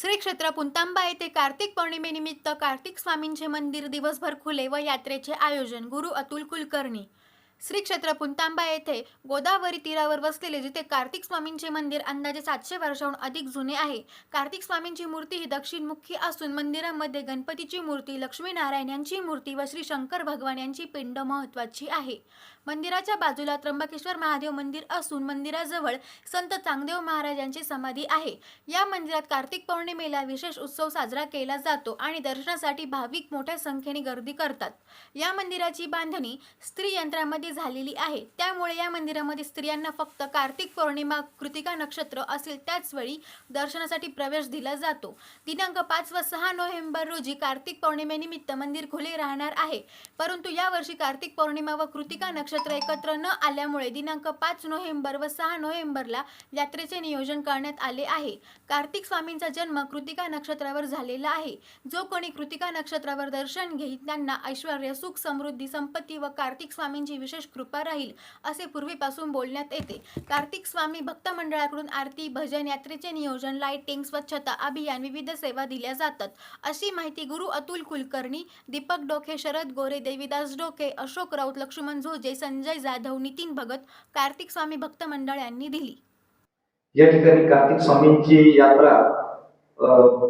श्री क्षेत्र पुंतांबा येथे कार्तिक पौर्णिमेनिमित्त कार्तिक स्वामींचे मंदिर दिवसभर खुले व यात्रेचे आयोजन गुरु अतुल कुलकर्णी श्री क्षेत्र पुंतांबा येथे गोदावरी तीरावर वसलेले जिथे कार्तिक स्वामींचे मंदिर अंदाजे सातशे वर्षाहून अधिक जुने आहे. कार्तिक स्वामींची मूर्ती ही दक्षिणमुखी असून मंदिरामध्ये गणपतीची मूर्ती लक्ष्मीनारायण यांची मूर्ती व श्री शंकर भगवान यांची पिंड महत्वाची आहे. मंदिराच्या बाजूला त्र्यंबकेश्वर महादेव मंदिर असून मंदिराजवळ संत चांगदेव महाराज यांची समाधी आहे. या मंदिरात कार्तिक पौर्णिमेला विशेष उत्सव साजरा केला जातो आणि दर्शनासाठी भाविक मोठ्या संख्येने गर्दी करतात. या मंदिराची बांधणी स्त्री यंत्रामध्ये झालेली आहे. त्यामुळे या मंदिरामध्ये स्त्रियांना फक्त कार्तिक पौर्णिमा कृतिका नक्षत्र असेल त्याच वेळी दर्शनासाठी प्रवेश दिला जातो. दिनांक पाच व सहा नोव्हेंबर रोजी कार्तिक पौर्णिमेनिमित्त मंदिर खुले राहणार आहे. परंतु यावर्षी कार्तिक पौर्णिमा व कृतिका नक्षत्र एकत्र न आल्यामुळे दिनांक पाच नोव्हेंबर व सहा नोव्हेंबरला यात्रेचे नियोजन करण्यात आले आहे. कार्तिक स्वामींचा जन्म कृतिका नक्षत्रावर झालेला आहे. जो कोणी कृतिका नक्षत्रावर दर्शन घेईल त्यांना ऐश्वर सुख समृद्धी संपत्ती व कार्तिक स्वामींची विशेष कृपा राहील असे पूर्वीपासून बोलण्यात येते. कार्तिक स्वामी भक्त मंडळाकडून आरती भजन यात्रेचे नियोजन लाईटिंग स्वच्छता अभियान विविध सेवा दिल्या जातात. अशी माहिती गुरु अतुल कुलकर्णी दीपक डोके शरद गोरे देवीदास डोके अशोक राऊत लक्ष्मण झोजे संजय जाधव नितीन भगत कार्तिक स्वामी भक्त मंडळ यांनी दिली. या ठिकाणी कार्तिक स्वामींची यात्रा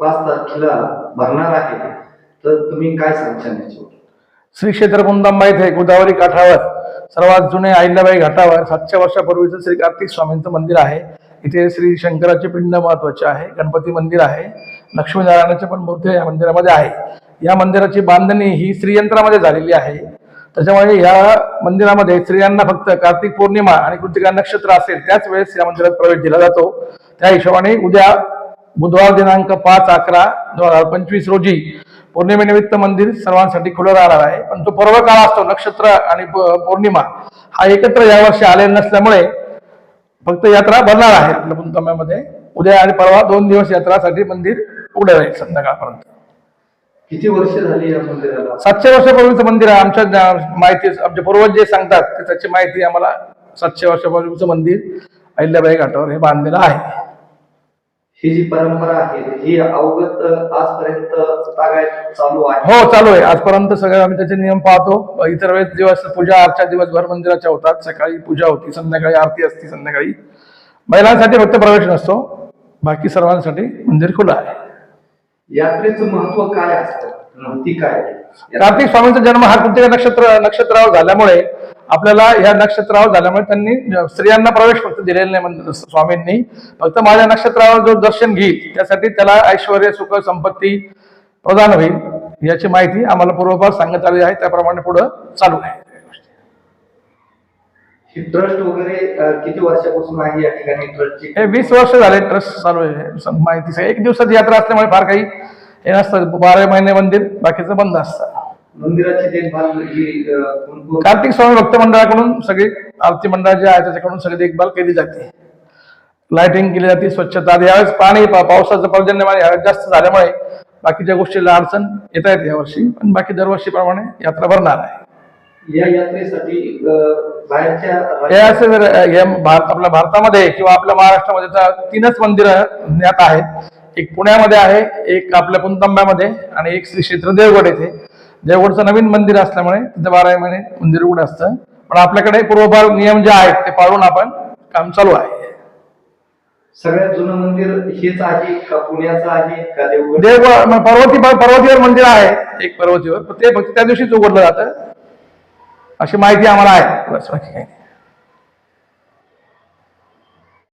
पाच तारखेला भरणार आहे. तर तुम्ही काय सांगशाल याच्यावर? श्री क्षेत्र पुंदांबा येथे गोदावरी काठावर सर्वात जुने अहिल्याबाई घाटावर सातशे वर्षापूर्वीचं श्री कार्तिक स्वामींचं मंदिर आहे. इथे श्री शंकराचे पिंड महत्त्वाचे आहे गणपती मंदिर आहे लक्ष्मीनारायणाची पण मूर्ती या मंदिरामध्ये आहे. या मंदिराची बांधणी ही श्रीयंत्रामध्ये झालेली आहे. त्याच्यामुळे या मंदिरामध्ये स्त्रियांना फक्त कार्तिक पौर्णिमा आणि कृतिका नक्षत्र असेल त्याच वेळेस या मंदिरात प्रवेश दिला जातो. त्या हिशोबाने उद्या बुधवार दिनांक पाच अकरा दोन हजार पंचवीस रोजी पौर्णिमेनिमित्त मंदिर सर्वांसाठी खुलं राहणार आहे. पण तो पर्व काळ असतो नक्षत्र आणि पौर्णिमा हा एकत्र यावर्षी आलेला नसल्यामुळे फक्त यात्रा भरणार आहे पुंतम्यामध्ये उद्या आणि परवा दोन दिवस यात्रासाठी मंदिर उघडं राहील संध्याकाळपर्यंत. किती वर्ष झाली या मंदिराला? सातशे वर्षापूर्वीचं मंदिर आहे. आमच्या माहिती आमचे पूर्वज जे सांगतात ते त्याची माहिती आम्हाला सातशे वर्षापूर्वीचं मंदिर अहिल्याबाई घाटावर हे बांधलेलं आहे. ही जी परंपरा आहे ही अवगत आजपर्यंत तागायत चालू आहे. हो चालू आहे. आजपर्यंत सगळे आम्ही त्याचे नियम पाहतो. इतर वेळेस दिवस पूजा आजच्या दिवसभर मंदिराच्या होतात. सकाळी पूजा होती संध्याकाळी आरती असते संध्याकाळी. महिलांसाठी फक्त प्रवेश नसतो. बाकी सर्वांसाठी मंदिर खुलं आहे. यात्रेचं महत्त्व काय असतं? काय? कार्तिक स्वामींचा जन्म हा कृतिका नक्षत्र नक्षत्रावर झाल्यामुळे आपल्याला या नक्षत्रावर झाल्यामुळे त्यांनी स्त्रियांना प्रवेश फक्त दिलेला नाही मंदिर स्वामींनी. फक्त माझ्या नक्षत्रावर जो दर्शन घेईल त्यासाठी त्याला ऐश्वर सुख संपत्ती प्रदान होईल याची माहिती आम्हाला पूर्वपार सांगण्यात आली आहे. त्याप्रमाणे पुढे चालू आहे. ट्रस्ट वगैरे अ, किती वर्षापासून आहे या ठिकाणी ट्रस्टची वीस वर्ष झाले ट्रस्ट चालू आहे. माहिती. एक दिवसाची यात्रा असल्यामुळे फार काही हे नसतं. बारा महिने मंदिर बाकीचं बंद असतं. मंदिराची देखभाल ही अ, कोण कोण- कार्तिक स्वामी भक्त मंडळाकडून सगळी आरती मंडळ जे आहे त्याच्याकडून सगळी देखभाल केली जाते. लाइटिंग केली जाते स्वच्छता. यावेळेस पाणी पा- पावसाचं पर्जन्यमान यावेळेस जास्त झाल्यामुळे बाकीच्या गोष्टीला अडचण येत आहेत यावर्षी पण बाकी दरवर्षीप्रमाणे यात्रा भरणार आहे. या यात्रेसाठी अ, बाहेरच्या हे राज्यात- असे जर हे भारत आपल्या भारतामध्ये किंवा आपल्या महाराष्ट्रामध्ये तर तीनच मंदिरं ज्ञात आहेत. एक पुण्यामध्ये आहे एक आपल्या पुंतंब्यामध्ये आणि एक श्री क्षेत्र देवगड येथे. देवगडचं नवीन मंदिर असल्यामुळे तिथे बारा महिने मंदिर उघड असतं. पण आपल्याकडे पूर्वभार नियम जे आहेत ते पाळून आपण काम चालू आहे. सगळ्यात जुनं मंदिर हेच आहे का पुण्याचं आहे का देवगड? देवगड पर्वती पर्वतीवर मंदिर आहे एक पर्वतीवर. ते फक्त त्या दिवशीच उघडलं जातं. अशी माहिती आम्हाला आहे. बस बाकी काही नाही.